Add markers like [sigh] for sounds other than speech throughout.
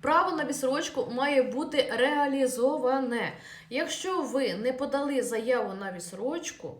Право на відсрочку має бути реалізоване. Якщо ви не подали заяву на відсрочку,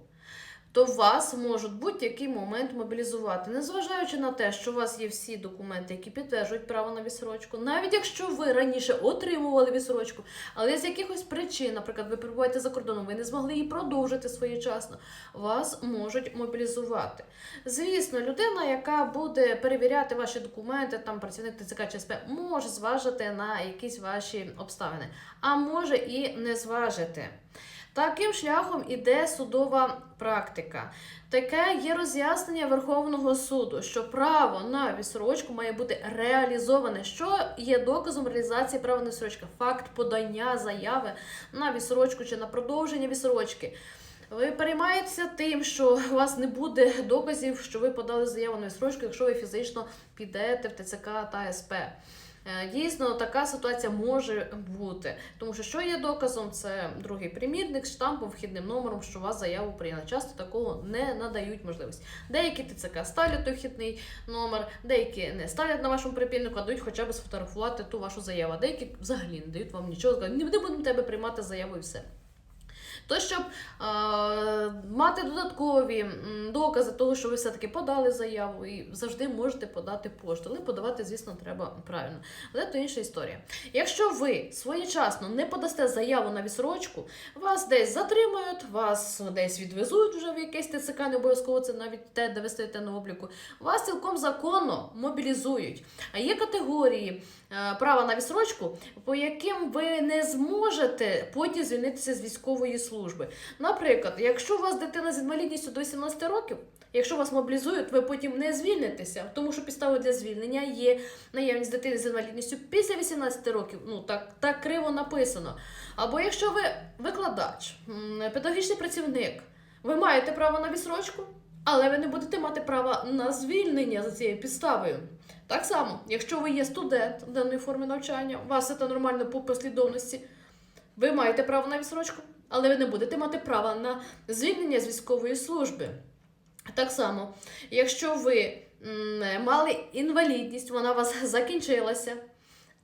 то вас можуть будь-який момент мобілізувати, незважаючи на те, що у вас є всі документи, які підтверджують право на відсрочку, навіть якщо ви раніше отримували відсрочку, але з якихось причин, наприклад, ви перебуваєте за кордоном, ви не змогли її продовжити своєчасно, вас можуть мобілізувати. Звісно, людина, яка буде перевіряти ваші документи, там працівник ТЦК чи може зважити на якісь ваші обставини, а може і не зважити. Таким шляхом іде судова практика. Таке є роз'яснення Верховного суду, що право на відсрочку має бути реалізоване. Що є доказом реалізації права на відсрочку? Факт подання заяви на відсрочку чи на продовження відсрочки. Ви переймаєтеся тим, що у вас не буде доказів, що ви подали заяву на відсрочку, якщо ви фізично підете в ТЦК та СП. Е, Дійсно, така ситуація може бути, тому що що є доказом, це другий примірник штампом, вхідним номером, що у вас заяву прийняли. Часто такого не надають можливість. Деякі ТЦК ставлять той вхідний номер, деякі не ставлять на вашому припільнику, а дають хоча б сфотографувати ту вашу заяву. Деякі взагалі не дають вам нічого, не будемо тебе приймати заяву і все. То, щоб е, мати додаткові докази того, що ви все-таки подали заяву, і завжди можете подати пошту. Але подавати, звісно, треба правильно. Але то інша історія. Якщо ви своєчасно не подасте заяву на відсрочку, вас десь затримають, вас десь відвезуть вже в якесь ТЦК, не обов'язково це навіть те, де ви стоїте на обліку. Вас цілком законно мобілізують. А є категорії е, права на відсрочку, по яким ви не зможете потім звільнитися з військової служби. Наприклад, якщо у вас дитина з інвалідністю до 18 років, якщо вас мобілізують, ви потім не звільнитеся, тому що підставою для звільнення є наявність дитини з інвалідністю після 18 років. Ну так, так криво написано. Або якщо ви викладач, педагогічний працівник, ви маєте право на відсрочку, але ви не будете мати права на звільнення за цією підставою. Так само, якщо ви є студент даної форми навчання, у вас це нормально по послідовності, ви маєте право на відсрочку, але ви не будете мати права на звільнення з військової служби. Так само, якщо ви мали інвалідність, вона у вас [laughs] закінчилася,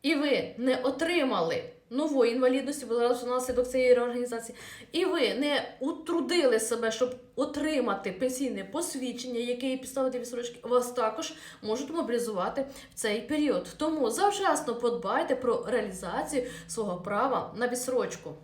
і ви не отримали нової інвалідності, бо зараз внаслідок цієї реорганізації, і ви не утрудили себе, щоб отримати пенсійне посвідчення, яке є підстави для відсрочки, вас також можуть мобілізувати в цей період. Тому завчасно подбайте про реалізацію свого права на відсрочку.